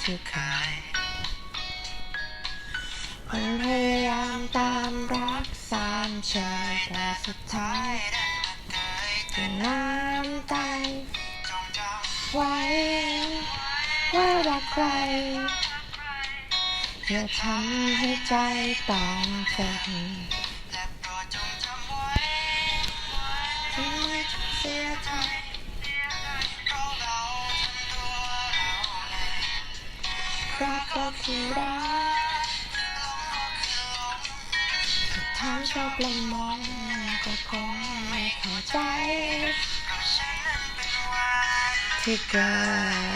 ากว่าที่เคยมันพยายามตามรักสามเชยแต่สุดท้ายก็น้ำตายไว้ว่ารักใครอย่าทำให้ใจต้องเจ็บ รักก็คือรักสุดท้ายชอบละมองก็คงไม่เข้าใจที่เกิ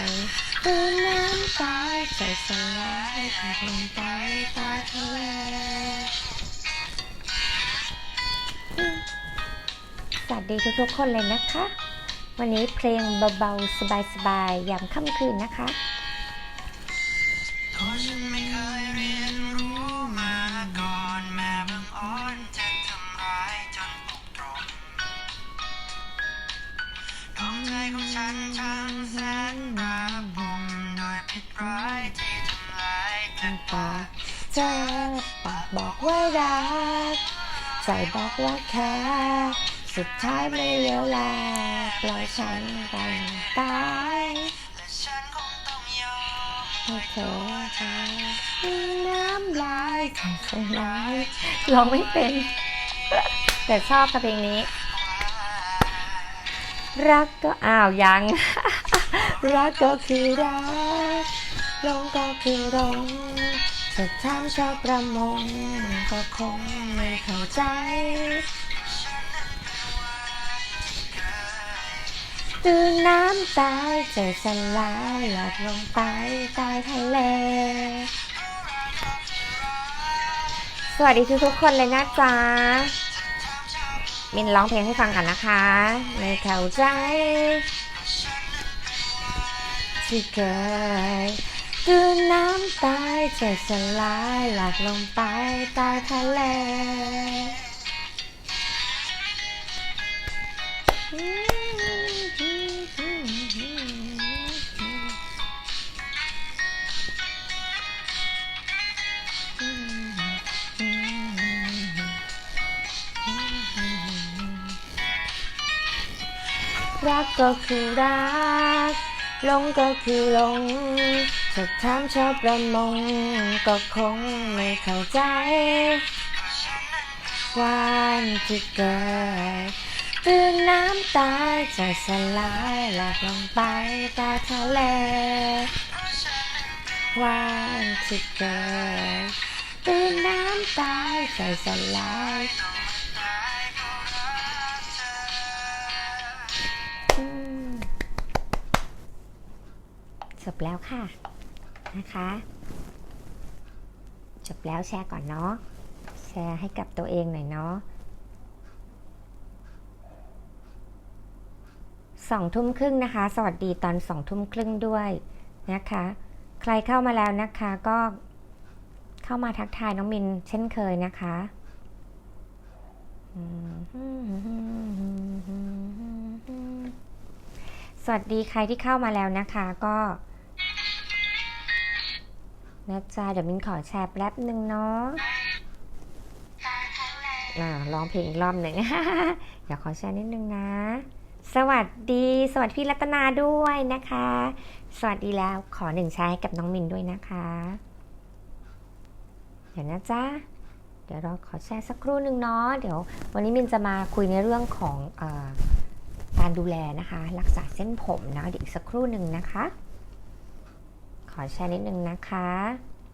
ดคือน้ำตายใจสลายขาดลงไปใต้ทะเลสวัสดีทุกๆคนเลยนะคะ วันนี้เพลงเบาๆ สบายๆยามค่ำคืนนะคะ เพราะฉันไม่เคยเรียนรู้มาก่อนแม่บังอ่อนจะทำร้ายจนปกปรงดวงใจของฉันช่างแสนระบมโดยผิดร้ายที่ทำร้ายจนปากเจอปากบอกว่ารักใจบอกว่าแค่สุดท้ายไม่เลี้ยวแลปล่อยฉันไปตาย เธอน้ำลายใจสลายร้องไม่เป็น แต่ชอบกับเพลงนี้ รักก็อ้าวยัง รักก็คือรักลงก็คือลงจะถามชอบประมงก็คงไม่เข้าใจ ตื่นน้ำตายใจสลายหลับลงไปใต้ทะเล สวัสดีทุกๆคนเลยนะจ๊ะ มินร้องเพลงให้ฟังกันนะคะไม่เข้าใจที่เคยตื่นน้ำตายใจสลายหลับลงไปใต้ทะเลอื รักก็คือรักหลงก็คือหลงจะถามชอบประมงก็คงไม่เข้าใจวันที่เกิดตื่นน้ำตายใจสลายหลับลงไปต้ทะเลวันที่เกิดตื่นน้ำตายใจสลาย จบแล้วค่ะนะคะ จบแล้วแชร์ก่อนเนาะแชร์ให้กับตัวเองหน่อยเนาะสองทุ่มครึ่งนะคะ สวัสดีตอนสองทุ่มครึ่งด้วยนะคะ ใครเข้ามาแล้วนะคะก็เข้ามาทักทายน้องมินเช่นเคยนะคะสวัสดีใครที่เข้ามาแล้วนะคะ ก็ นะจ๊ะเดี๋ยวมินขอแชร์แป๊บหนึ่งเนาะอ่าร้องเพลงอีกรอบหนึ่งเดี๋ยวขอแชร์นิดนึงนะ สวัสดี สวัสดีพี่รัตนาด้วยนะคะ สวัสดีแล้วขอหนึ่งแชร์ให้กับน้องมินด้วยนะคะ เดี๋ยวนะจ๊ะเดี๋ยวเราขอแชร์สักครู่หนึ่งเนาะเดี๋ยว วันนี้มินจะมาคุยในเรื่องของเออการดูแลนะคะ รักษาเส้นผมนะเดี๋ยวอีกสักครู่หนึ่งนะคะ ขอแชร์นิดนึงนะคะ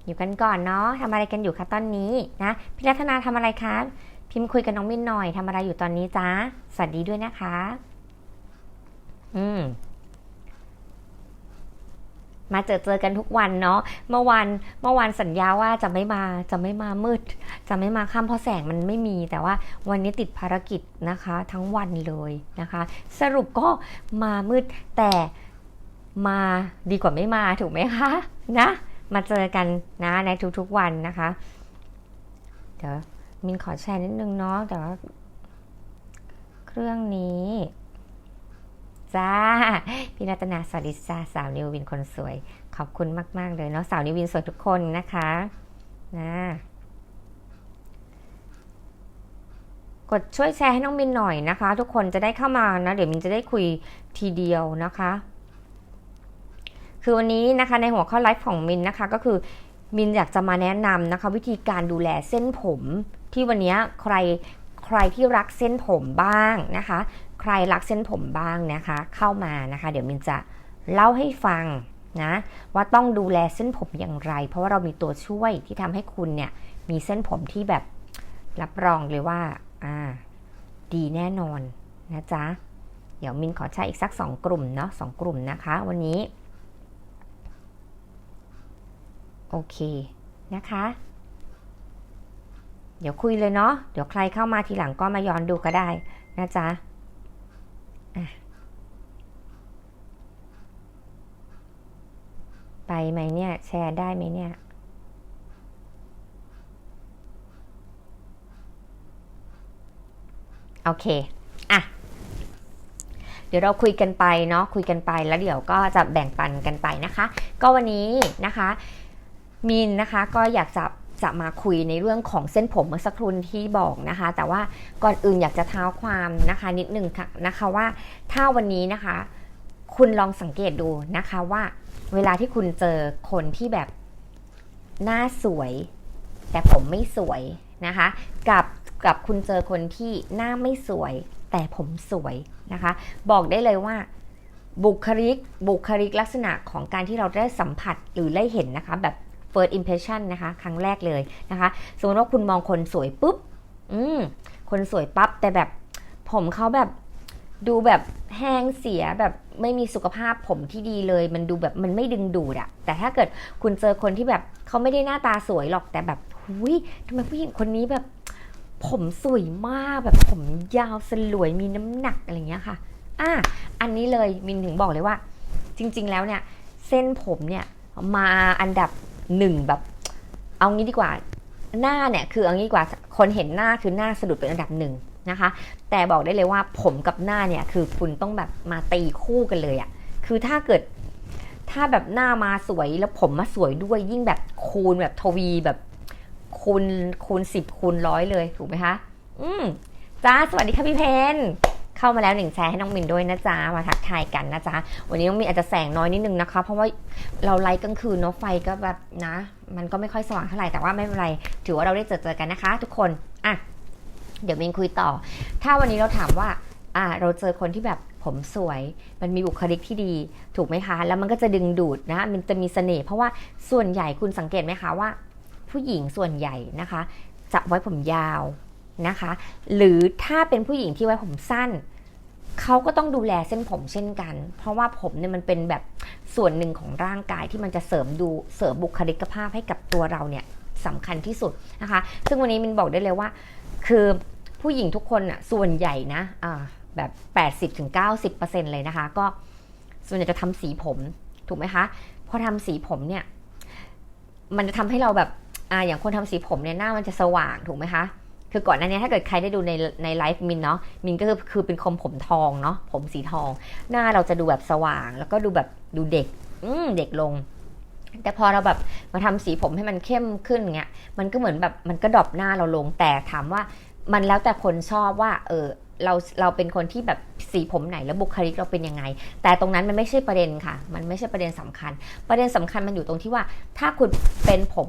อยู่กันก่อนเนาะทำอะไรกันอยู่คะตอนนี้นะพี่รัตนาทำอะไรคะพิมพ์คุยกับน้องมินหน่อยทำอะไรอยู่ตอนนี้จ๊ะสวัสดีด้วยนะคะ อืมมาเจอเจอกันทุกวันเนาะ เมื่อวันเมื่อวานสัญญาว่าจะไม่มาจะไม่มามืด จะไม่มาค่ำเพราะแสงมันไม่มี แต่ว่าวันนี้ติดภารกิจนะคะ ทั้งวันเลยนะคะ สรุปก็มามืดแต่ มาดีกว่าไม่มาถูกไหมคะนะ มาเจอกันนะในทุกๆวันนะคะ เดี๋ยวมินขอแชร์นิดนึงเนาะแต่ว่าเครื่องนี้จ้าพี่รัตนาสวัสดีจ้าสาวนิววินคนสวย ขอบคุณมาก ๆ เลยเนาะสาวนิววินสวยทุกคนนะคะนะกดช่วยแชร์ให้น้องมินหน่อยนะคะ ทุกคนจะได้เข้ามานะ เดี๋ยวมินจะได้คุยทีเดียวนะคะ คือวันนี้นะคะในหัวข้อไลฟ์ของมินนะคะก็คือมินอยากจะมาแนะนำนะคะ วิธีการดูแลเส้นผมที่วันนี้ใครใครที่รักเส้นผมบ้างนะคะ ใครรักเส้นผมบ้างนะคะ เข้ามานะคะ เดี๋ยวมินจะเล่าให้ฟังนะว่าต้องดูแลเส้นผมอย่างไร เพราะว่าเรามีตัวช่วยที่ทำให้คุณเนี่ยมีเส้นผมที่แบบรับรองเลยว่าอ่าดีแน่นอนนะจ๊ะ เดี๋ยวมินขอใช้อีกสัก 2 กลุ่มเนาะสกลุ่มนะคะ วันนี้ โอเคนะคะ เดี๋ยวคุยเลยเนาะ เดี๋ยวใครเข้ามาทีหลังก็มาย้อนดูก็ได้นะจ๊ะไปไหมเนี่ย แชร์ได้ไหมเนี่ยโอเค อะ เดี๋ยวเราคุยกันไปเนาะ คุยกันไปแล้วเดี๋ยวก็จะแบ่งปันกันไปนะคะ ก็วันนี้นะคะ มินนะคะก็อยากจะจะมาคุยในเรื่องของเส้นผมเมื่อสักครู่ที่บอกนะคะ แต่ว่าก่อนอื่นอยากจะเท้าความนะคะนิดนึงค่ะนะคะว่าถ้าวันนี้นะคะ คุณลองสังเกตดูนะคะว่าเวลาที่คุณเจอคนที่แบบหน้าสวย แต่ผมไม่สวยนะคะ กับกับคุณเจอคนที่หน้าไม่สวย แต่ผมสวยนะคะ บอกได้เลยว่าบุคลิกบุคลิกลักษณะของการที่เราได้สัมผัสหรือได้เห็นนะคะ แบบ first impression นะคะ ครั้งแรกเลยนะคะ สมมติว่าคุณมองคนสวยปุ๊บ อืม คนสวยปั๊บ แต่แบบผมเขาแบบดูแบบแห้งเสียแบบไม่มีสุขภาพผมที่ดีเลย มันดูแบบมันไม่ดึงดูดอะแต่ถ้าเกิดคุณเจอคนที่แบบเขาไม่ได้หน้าตาสวยหรอกแต่แบบหุยทำไมผู้หญิงคนนี้แบบ ผมสวยมากแบบผมยาวสลวยมีน้ำหนักอะไรเงี้ยค่ะอะอันนี้เลยมินถึงบอกเลยว่า จริง ๆ แล้วเนี่ย เส้นผมเนี่ยมาอันดับ หนึ่งแบบ เอางี้ดีกว่าหน้าเนี่ยคือเอางี้ดีกว่าคนเห็นหน้าคือหน้าสะดุดเป็นอันดับหนึ่งนะคะ แต่บอกได้เลยว่าผมกับหน้าเนี่ยคือคุณต้องแบบมาตีคู่กันเลยอะคือถ้าเกิดถ้าแบบหน้ามาสวยแล้วผมมาสวยด้วยยิ่งแบบคูณแบบทวีแบบคูณคูณสิบคูณร้อยเลยถูกไหมคะ อืมจ้าสวัสดีค่ะพี่เพน เข้ามาแล้วหนึ่งแชร์ให้น้องมินด้วยนะจ๊ะมาทักทายกันนะจ๊ะวันนี้น้องมินอาจจะแสงน้อยนิดนึงนะคะ เพราะว่าเราไลฟ์กลางคืนเนาะไฟก็แบบนะ มันก็ไม่ค่อยสว่างเท่าไหร่แต่ว่าไม่เป็นไร ถือว่าเราได้เจอเจอกันนะคะ ทุกคนอะเดี๋ยวมินคุยต่อ ถ้าวันนี้เราถามว่าอ่าเราเจอคนที่แบบผมสวย มันมีบุคลิกที่ดี ถูกไหมคะ แล้วมันก็จะดึงดูดนะ มันจะมีเสน่ห์ เพราะว่าส่วนใหญ่คุณสังเกตไหมคะว่า ผู้หญิงส่วนใหญ่นะคะ จะไว้ผมยาว นะคะ หรือถ้าเป็นผู้หญิงที่ไว้ผมสั้นเขาก็ต้องดูแลเส้นผมเช่นกัน เพราะว่าผมเนี่ยมันเป็นแบบส่วนหนึ่งของร่างกายที่มันจะเสริมดูเสริมบุคลิกภาพให้กับตัวเราเนี่ยสำคัญที่สุดนะคะ ซึ่งวันนี้มินบอกได้เลยว่า คือผู้หญิงทุกคนอะส่วนใหญ่นะะแบบ 80-90%เลยนะคะ ก็ส่วนใหญ่จะทำสีผมถูกไหมคะพอทำสีผมเนี่ย มันจะทำให้เราแบบอ่าอย่างคนทำสีผมเนี่ยหน้ามันจะสว่างถูกไหมคะ คือก่อนหน้านี้ถ้าเกิดใครได้ดูในในไลฟ์มินเนาะมินก็คือคือเป็นคมผมทองเนาะผมสีทอง หน้าเราจะดูแบบสว่าง แล้วก็ดูแบบดูเด็ก อืมเด็กลง แต่พอเราแบบมาทำสีผมให้มันเข้มขึ้นเงี้ยมันก็เหมือนแบบมันก็ดรอปหน้าเราลงแต่ถามว่ามันแล้วแต่คนชอบว่า เออเราเราเป็นคนที่แบบสีผมไหนแล้วบุคลิกเราเป็นยังไง แต่ตรงนั้นมันไม่ใช่ประเด็นค่ะ มันไม่ใช่ประเด็นสำคัญ ประเด็นสำคัญมันอยู่ตรงที่ว่า ถ้าคุณเป็นผม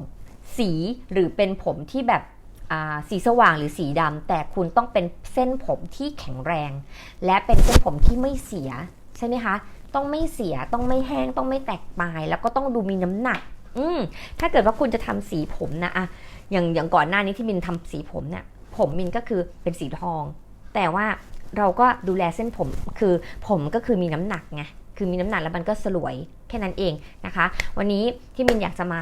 สีหรือเป็นผมที่แบบ สีสว่างหรือสีดำแต่คุณต้องเป็นเส้นผมที่แข็งแรง และเป็นเส้นผมที่ไม่เสียใช่ไหมคะ ต้องไม่เสียต้องไม่แห้งต้องไม่แตกปลาย แล้วก็ต้องดูมีน้ำหนัก อืมถ้าเกิดว่าคุณจะทำสีผมนะอะอย่างอย่างก่อนหน้านี้ที่มินทำสีผมเนี่ยผมมินก็คือเป็นสีทอง แต่ว่าเราก็ดูแลเส้นผมคือผมก็คือมีน้ำหนักไงคือมีน้ำหนักแล้วมันก็สลวยแค่นั้นเองนะคะ วันนี้ที่มินอยากจะมา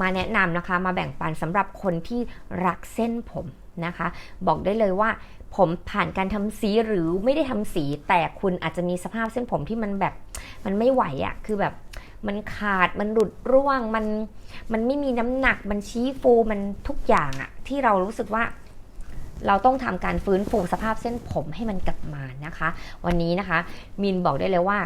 มาแนะนำนะคะ มาแบ่งปันสำหรับคนที่รักเส้นผมนะคะ บอกได้เลยว่าผมผ่านการทำสีหรือไม่ได้ทำสี แต่คุณอาจจะมีสภาพเส้นผมที่มันแบบมันไม่ไหวอะ่ะคือแบบมันขาดมันหลุดร่วงมันมันไม่มีน้ำหนักมันชี้ฟูมันทุกอย่างอะ่ะที่เรารู้สึกว่า เราต้องทำการฟื้นฟูสภาพเส้นผมให้มันกลับมานะคะ วันนี้นะคะมินบอกได้เลยว่า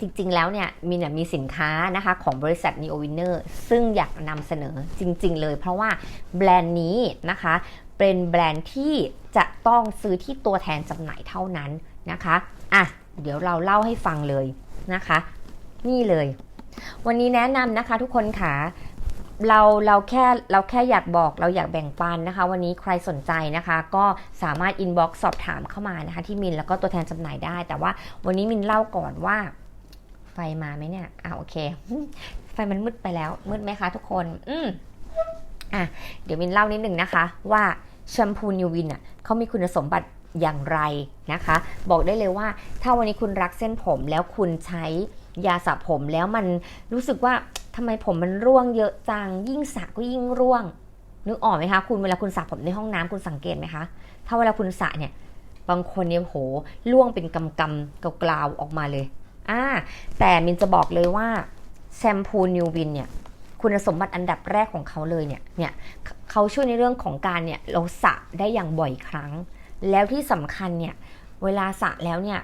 จริงๆ แล้วเนี่ยมินเนี่ยมีสินค้านะคะของบริษัท Neo Winner ซึ่งอยากนำเสนอจริง ๆ เลย เพราะว่าแบรนด์นี้นะคะเป็นแบรนด์ที่จะต้องซื้อที่ตัวแทนจำหน่ายเท่านั้นนะคะอะเดี๋ยวเราเล่าให้ฟังเลยนะคะ นี่เลย วันนี้แนะนำนะคะทุกคนค่ะเราเราแค่เราแค่อยากบอกเราอยากแบ่งปันนะคะ วันนี้ใครสนใจนะคะ ก็สามารถอินบ็อกซ์สอบถามเข้ามานะคะ ที่มินแล้วก็ตัวแทนจำหน่ายได้ แต่ว่าวันนี้มินเล่าก่อนว่า ไฟมาไหมเนี่ยอ่าโอเค ไฟมันมืดไปแล้ว มืดไหมคะทุกคน อืมอะ เดี๋ยวมินเล่านิดหนึ่งนะคะ ว่าแชมพูนิววินอะเขามีคุณสมบัติอย่างไรนะคะ บอกได้เลยว่า ถ้าวันนี้คุณรักเส้นผมแล้วคุณใช้ยาสระผมแล้วมันรู้สึกว่าทำไมผมมันร่วงเยอะจัง ยิ่งสระก็ยิ่งร่วง นึกออกไหมคะ คุณเวลาคุณสระผมในห้องน้ำคุณสังเกตไหมคะ ถ้าเวลาคุณสระเนี่ย บางคนเนี่ยโหร่วงเป็นกำกำกลาวๆออกมาเลย อ่าแต่มินจะบอกเลยว่าแชมพูนิววินเนี่ยคุณสมบัติอันดับแรกของเขาเลยเนี่ยเนี่ยเขาช่วยในเรื่องของการเนี่ยเราสระได้อย่างบ่อยครั้ง แล้วที่สำคัญเนี่ยเวลาสระแล้วเนี่ย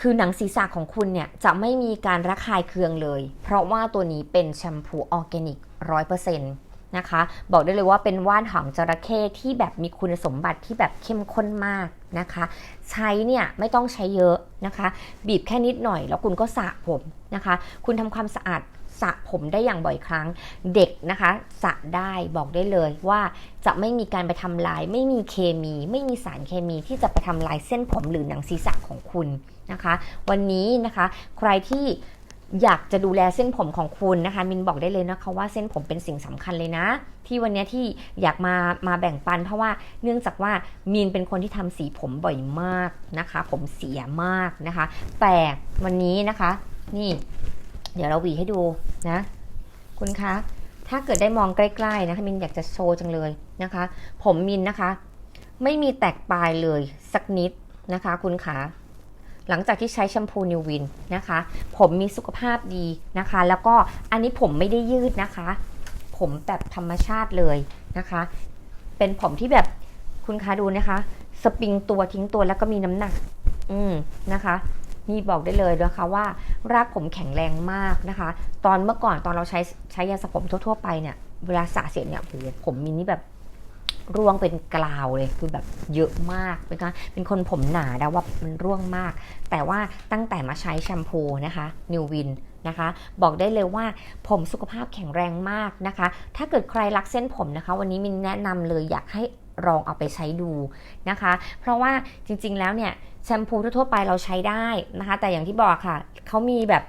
คือหนังศีรษะของคุณเนี่ยจะไม่มีการระคายเคืองเลย เพราะว่าตัวนี้เป็นแชมพูออร์แกนิกร้อยเปอร์เซ็นต์ นะคะ บอกได้เลยว่าเป็นว่านหางจระเข้ที่แบบมีคุณสมบัติที่แบบเข้มข้นมากนะคะ ใช้เนี่ยไม่ต้องใช้เยอะนะคะ บีบแค่นิดหน่อย แล้วคุณก็สระผมนะคะ คุณทำความสะอาดสระผมได้อย่างบ่อยครั้ง เด็กนะคะสระได้บอกได้เลยว่าจะไม่มีการไปทำลาย ไม่มีเคมี ไม่มีสารเคมีที่จะไปทำลายเส้นผมหรือหนังศีรษะของคุณนะคะ วันนี้นะคะ ใครที่ อยากจะดูแลเส้นผมของคุณนะคะ มินบอกได้เลยนะคะว่าเส้นผมเป็นสิ่งสำคัญเลยนะ ที่วันนี้ที่อยากมามาแบ่งปัน เพราะว่าเนื่องจากว่ามินเป็นคนที่ทำสีผมบ่อยมากนะคะ ผมเสียมากนะคะ แต่วันนี้นะคะ นี่ เดี๋ยวเราหวีให้ดูนะ คุณคะ ถ้าเกิดได้มองใกล้ๆนะคะมินอยากจะโชว์จังเลยนะคะ ผมมินนะคะ ไม่มีแตกปลายเลยสักนิดนะคะ คุณคะ หลังจากที่ใช้แชมพูนิววินนะคะ ผมมีสุขภาพดีนะคะ แล้วก็อันนี้ผมไม่ได้ยืดนะคะ ผมแบบธรรมชาติเลยนะคะ เป็นผมที่แบบคุณคะดูนะคะ สปริงตัวทิ้งตัวแล้วก็มีน้ำหนัก อืมนะคะนี่บอกได้เลยนะคะว่ารากผมแข็งแรงมากนะคะ ตอนเมื่อก่อนตอนเราใช้ใช้ยาสระผมทั่ว ๆ ไปเนี่ยเวลาสระเสร็จเนี่ยผมมินนี่แบบ ร่วงเป็นกลาวเลยคือแบบเยอะมากเป็นเป็นคนผมหนาแล้วว่ามันร่วงมาก แต่ว่าตั้งแต่มาใช้แชมพูนะคะนิววินนะคะบอกได้เลยว่าผมสุขภาพแข็งแรงมากนะคะ ถ้าเกิดใครรักเส้นผมนะคะ วันนี้มินแนะนำเลยอยากให้ลองเอาไปใช้ดูนะคะ เพราะว่าจริงๆแล้วเนี่ยแชมพูทั่วๆไปเราใช้ได้นะคะ แต่อย่างที่บอกค่ะเขามีแบบ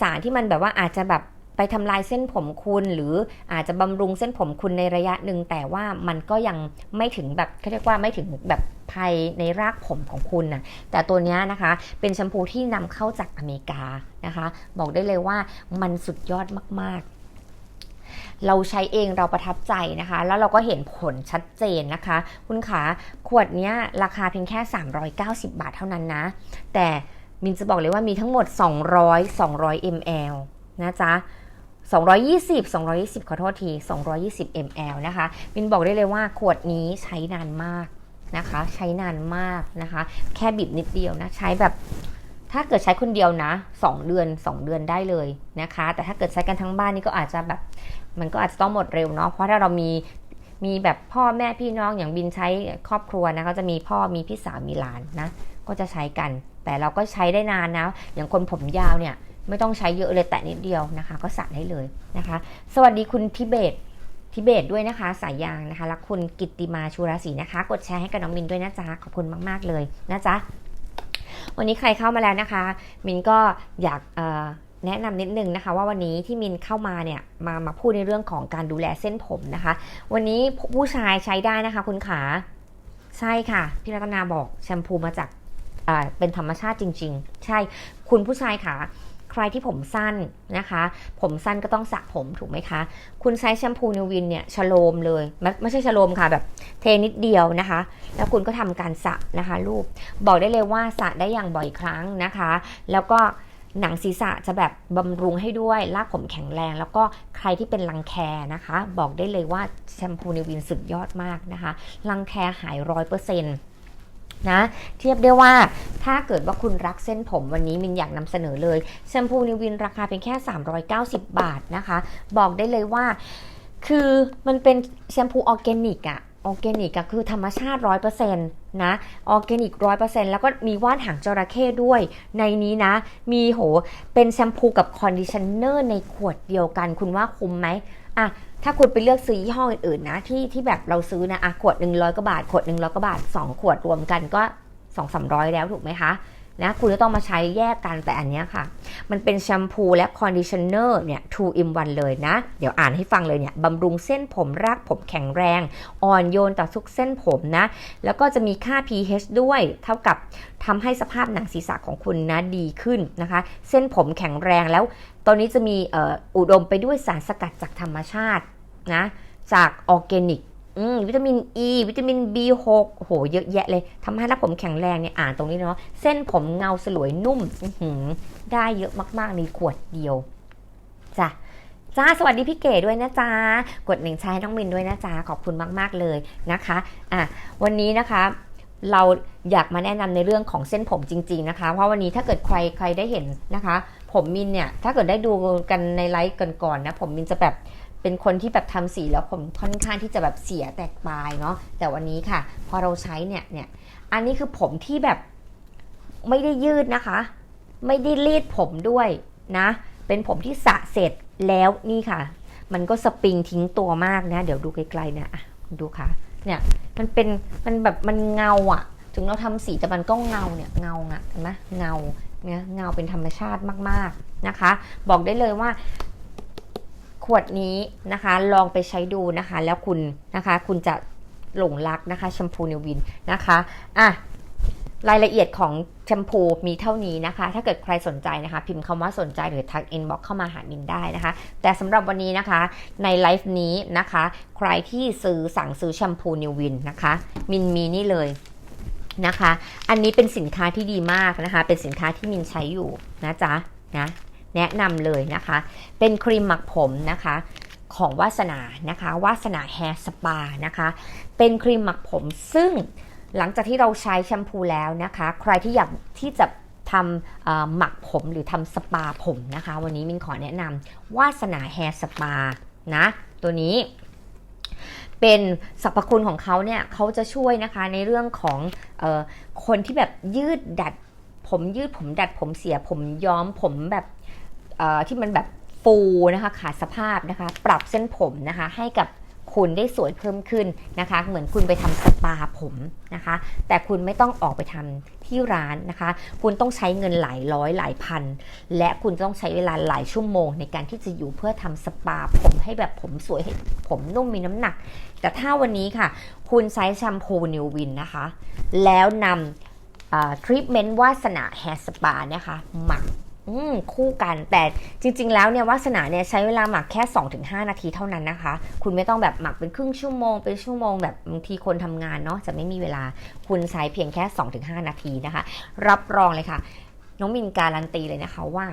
สารที่มันแบบว่าอาจจะแบบ ไปทำลายเส้นผมคุณ หรืออาจจะบำรุงเส้นผมคุณในระยะหนึ่งแต่ว่ามันก็ยังไม่ถึงแบบเขาเรียกว่าไม่ถึงแบบภัยในรากผมของคุณนะแต่ตัวนี้นะคะเป็นแชมพูที่นำเข้าจากอเมริกานะคะ บอกได้เลยว่ามันสุดยอดมากๆเราใช้เองเราประทับใจนะคะ แล้วเราก็เห็นผลชัดเจนนะคะ คุณขาขวดนี้ราคาเพียงแค่ 390 บาทเท่านั้นนะ แต่มินจะบอกเลยว่ามีทั้งหมด 200 200 ml นะจ๊ะ 220 220 ขอโทษที 220 ml นะคะ มินบอกได้เลยว่าขวดนี้ใช้นานมากนะคะ ใช้นานมากนะคะ แค่บีบนิดเดียวนะ ใช้แบบถ้าเกิดใช้คนเดียวนะ 2 เดือน 2 เดือนได้เลยนะคะ แต่ถ้าเกิดใช้กันทั้งบ้านนี่ก็อาจจะแบบ มันก็อาจจะต้องหมดเร็วเนาะ เพราะถ้าเรามีมีแบบพ่อแม่พี่น้องอย่างบินใช้ครอบครัวนะก็จะมีพ่อมีพี่สาวมีหลานนะ ก็จะใช้กัน แต่เราก็ใช้ได้นานนะ อย่างคนผมยาวเนี่ย ไม่ต้องใช้เยอะเลยแต่นิดเดียวนะคะ ก็สระได้เลยนะคะ สวัสดีคุณทิเบตทิเบตด้วยนะคะ สายยางนะคะและคุณกิตติมาชูราศีนะคะ กดแชร์ให้กับน้องมินด้วยนะจ๊ะขอบคุณมาก ๆ เลยนะจ๊ะวันนี้ใครเข้ามาแล้วนะคะ มินก็อยากแนะนำนิดนึงนะคะ ว่าวันนี้ที่มินเข้ามาเนี่ยมามาพูดในเรื่องของการดูแลเส้นผมนะคะ วันนี้ผู้ชายใช้ได้นะคะ คุณขาใช่ค่ะพี่รัตนาบอกแชมพูมาจากเป็นธรรมชาติจริง ๆ ใช่คุณผู้ชายค่ะ รที่ผมสั้นนะคะ ผมสั้นก็ต้องสระผมถูกไหมคะ คุณใช้แชมพูนิววินเนี่ยชโลมเลยไม่ไม่ใช่ชโลมค่ะแบบเทนิดเดียวนะคะ แล้วคุณก็ทำการสระนะคะลูกบอกได้เลยว่าสระได้อย่างบ่อยครั้งนะคะ แล้วก็หนังศีรษะจะแบบบำรุงให้ด้วยลากผมแข็งแรง แล้วก็ใครที่เป็นรังแคนะคะ บอกได้เลยว่าแชมพูนิวินสุดยอดมากนะคะ รังแคหายร้อยเปอร์เซ็นต์ นะเทียบได้ว่าถ้าเกิดว่าคุณรักเส้นผมวันนี้มินอยากนำเสนอเลยแชมพูนิวินราคาเพียงแค่ 390 บาทนะคะ บอกได้เลยว่า คือมันเป็นแชมพูออร์แกนิกอะออร์แกนิกอะคือธรรมชาติ 100%นะออร์แกนิก 100%แล้วก็มีว่านหางจระเข้ด้วย ในนี้นะ มีโห เป็นแชมพูกับคอนดิชเนอร์ในขวดเดียวกัน คุณว่าคุ้มไหมอะ ถ้าคุณไปเลือกซื้อยี่ห้ออื่นๆนะที่ที่แบบเราซื้อนะอะขวดหนึ่งร้อยกว่าบาทขวดหนึ่งร้อยกว่าบาท2ขวดรวมกันก็2 3 0 0แล้วถูกไหมคะนะคุณจะต้องมาใช้แยกกันแต่อันเนี้ยค่ะ มันเป็นแชมพูและคอนดิชเนอร์เนี่ย2 in 1เลยนะ เดี๋ยวอ่านให้ฟังเลยเนี่ยบำรุงเส้นผมรากผมแข็งแรง อ่อนโยนต่อทุกเส้นผมนะ แล้วก็จะมีค่า pH ด้วย เท่ากับทำให้สภาพหนังศีรษะของคุณนะดีขึ้นนะคะ เส้นผมแข็งแรงแล้ว ตอนนี้จะมีอออุดมไปด้วยสารสกัดจากธรรมชาติ นะ จากออร์แกนิกวิตามิน E วิตามิน B6 โอ้โห เยอะแยะเลยทำให้หน้าผมแข็งแรงเนี่ย อ่านตรงนี้เนาะ เส้นผมเงาสลวยนุ่มหืได้เยอะมากๆ ในขวดเดียว จ้ะจ้าสวัสดีพี่เก๋ด้วยนะจ๊ะกดหนึ่งใช้ให้น้องมินด้วยนะจ๊ะขอบคุณมาก ๆ เลยนะคะอะวันนี้นะคะเราอยากมาแนะนำในเรื่องของเส้นผมจริง ๆนะคะ เพราะวันนี้ถ้าเกิดใครใครได้เห็นนะคะ ผมมินเนี่ยถ้าเกิดได้ดูกันในไลฟ์ก่อนนะผมมินจะแบบ เป็นคนที่แบบทำสีแล้วผมค่อนข้างที่จะแบบเสียแตกปลายเนาะแต่วันนี้ค่ะ พอเราใช้เนี่ยเนี่ยอันนี้คือผมที่แบบไม่ได้ยืดนะคะ ไม่ได้รีดผมด้วยนะ เป็นผมที่สระเสร็จแล้วนี่ค่ะ มันก็สปริงทิ้งตัวมากนะ เดี๋ยวดูไกลๆเนี่ยดูค่ะ เนี่ยมันเป็นมันแบบมันเงาอะถึงเราทำสีแต่มันก็เงาเนี่ยเงาอะเห็นไหมเงาเนี่ยเงาเป็นธรรมชาติมากๆนะคะ บอกได้เลยว่า ขวดนี้นะคะลองไปใช้ดูนะคะ แล้วคุณนะคะ คุณจะหลงรักนะคะแชมพูนิววินนะคะอะรายละเอียดของแชมพูมีเท่านี้นะคะ ถ้าเกิดใครสนใจนะคะ พิมพ์คำว่าสนใจหรือทักอินบ็อกเข้ามาหามินได้นะคะ แต่สำหรับวันนี้นะคะในไลฟ์นี้นะคะ ใครที่ซื้อสั่งซื้อแชมพูนิววินนะคะ มินมีนี่เลยนะคะ อันนี้เป็นสินค้าที่ดีมากนะคะ เป็นสินค้าที่มินใช้อยู่นะจ๊ะนะ แนะนำเลยนะคะ เป็นครีมหมักผมนะคะของวาสนานะคะวาสนาแฮร์สปานะคะ เป็นครีมหมักผมซึ่งหลังจากที่เราใช้แชมพูแล้วนะคะ ใครที่อยากที่จะทำหมักผมหรือทำสปาผมนะคะ วันนี้มินขอแนะนำวาสนาแฮร์สปานะตัวนี้เป็นสรรพคุณของเขาเนี่ยเขาจะช่วยนะคะในเรื่องของออคนที่แบบยืดดัดผมยืดผมดัดผมเสียผมย้อมผมแบบ ที่มันแบบฟูนะคะขาดสภาพนะคะ ปรับเส้นผมนะคะให้กับคุณได้สวยเพิ่มขึ้นนะคะ เหมือนคุณไปทำสปาผมนะคะ แต่คุณไม่ต้องออกไปทำที่ร้านนะคะ คุณต้องใช้เงินหลายร้อยหลายพัน และคุณต้องใช้เวลาหลายชั่วโมง ในการที่จะอยู่เพื่อทำสปาผมให้แบบผมสวยให้ผมนุ่มมีน้ำหนัก แต่ถ้าวันนี้ค่ะ คุณใช้แชมพูนิววินนะคะ แล้วนำทรีทเมนต์วาสนาแฮร์สปานะคะหมัก คู่กันแต่จริง ๆ แล้วเนี่ยวาสนาเนี่ยใช้เวลาหมักแค่ 2-5 นาทีเท่านั้นนะคะ คุณไม่ต้องแบบหมักเป็นครึ่งชั่วโมงเป็นชั่วโมงแบบบางทีคนทำงานเนาะจะไม่มีเวลาคุณใช้เพียงแค่ 2-5 นาทีนะคะ รับรองเลยค่ะ น้องมินการันตีเลยนะคะว่า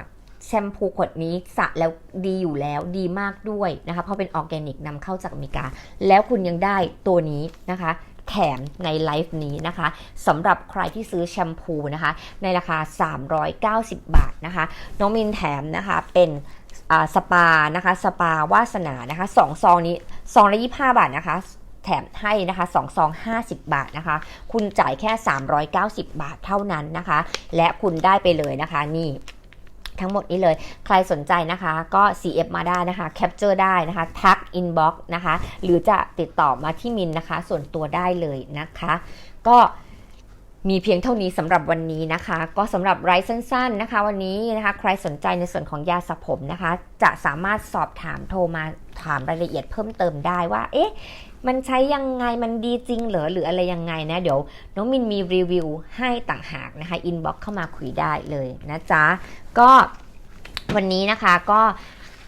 แชมพูขวดนี้สระแล้วดีอยู่แล้วดีมากด้วยนะคะ เพราะเป็นออร์แกนิกนำเข้าจากอเมริกา แล้วคุณยังได้ตัวนี้นะคะ แถมในไลฟ์นี้นะคะสำหรับใครที่ซื้อแชมพูนะคะ ในราคา 390 บาทนะคะ น้องมินแถมนะคะเป็นสปานะคะ สปาวาสนานะคะสองซองนี้ซองละ25บาทนะคะแถมให้นะคะ2ซอง 50 บาทนะคะ คุณจ่ายแค่ 390 บาทเท่านั้นนะคะ และคุณได้ไปเลยนะคะนี่ ทั้งหมดนี้เลย ใครสนใจนะคะก็ CF มาได้นะคะแคปเจอร์ได้นะคะทัก inbox นะคะ หรือจะติดต่อมาที่มินนะคะ ส่วนตัวได้เลยนะคะ ก็มีเพียงเท่านี้สำหรับวันนี้นะคะ ก็สำหรับไลฟ์สั้น ๆนะคะ วันนี้นะคะใครสนใจในส่วนของยาสระผมนะคะ จะสามารถสอบถามโทรมาถามรายละเอียดเพิ่มเติมได้ว่า เอ๊ะ มันใช้ยังไงมันดีจริงเหรอหรืออะไรยังไงนะ เดี๋ยวน้องมินมีรีวิวให้ต่างหากนะคะอินบ็อกเข้ามาคุยได้เลยนะจ๊ะก็วันนี้นะคะก็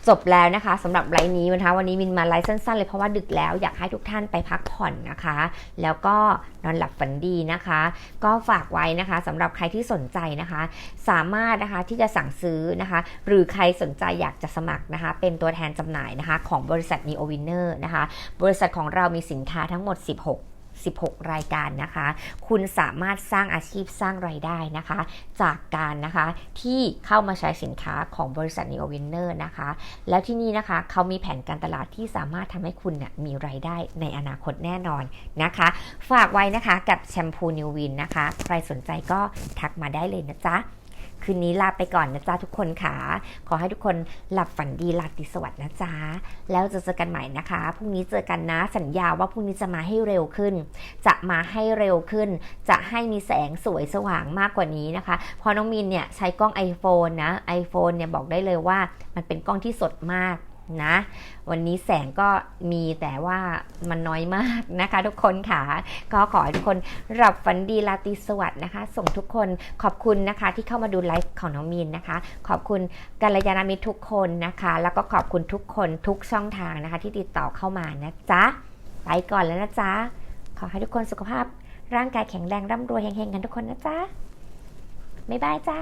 จบแล้วนะคะสำหรับไลฟ์นี้นะคะวันนี้มินมาไลฟ์สั้นๆเลยเพราะว่าดึกแล้วอยากให้ทุกท่านไปพักผ่อนนะคะ แล้วก็นอนหลับฝันดีนะคะ ก็ฝากไว้นะคะสำหรับใครที่สนใจนะคะ สามารถนะคะที่จะสั่งซื้อนะคะ หรือใครสนใจอยากจะสมัครนะคะ เป็นตัวแทนจำหน่ายนะคะ ของบริษัท Neo Winner นะคะ บริษัทของเรามีสินค้าทั้งหมด 16 16 รายการนะคะ คุณสามารถสร้างอาชีพสร้างรายได้นะคะ จากการนะคะที่เข้ามาใช้สินค้าของบริษัท Neo Winner นะคะ แล้วที่นี่นะคะเขามีแผนการตลาดที่สามารถทำให้คุณเนี่ยมีรายได้ในอนาคตแน่นอนนะคะ ฝากไว้นะคะกับแชมพู New Win นะคะ ใครสนใจก็ทักมาได้เลยนะจ๊ะ คืนนี้ลาไปก่อนนะจ๊ะทุกคนค่ะ ขอให้ทุกคนหลับฝันดีลาตรีสวัสดิ์นะจ๊ะ แล้วจะเจอกันใหม่นะคะ พรุ่งนี้เจอกันนะ สัญญาว่าพรุ่งนี้จะมาให้เร็วขึ้น จะมาให้เร็วขึ้น จะให้มีแสงสวยสว่างมากกว่านี้นะคะเพอน้องมินเนี่ยใช้กล้อง iPhone นะ iPhone เนี่ยบอกได้เลยว่ามันเป็นกล้องที่สดมาก นะ วันนี้แสงก็มีแต่ว่ามันน้อยมากนะคะ ทุกคนค่ะ ก็ขอให้ทุกคนหลับฝันดีราตรีสวัสดิ์นะคะ ส่งทุกคนขอบคุณนะคะ ที่เข้ามาดูไลฟ์ของน้องมีนนะคะ ขอบคุณกัลยาณมิตรทุกคนนะคะ แล้วก็ขอบคุณทุกคนทุกช่องทางนะคะ ที่ติดต่อเข้ามานะจ๊ะไปก่อนแล้วนะจ๊ะขอให้ทุกคนสุขภาพร่างกายแข็งแรงร่ำรวยเฮงๆกันทุกคนนะจ๊ะบ๊ายบายจ้า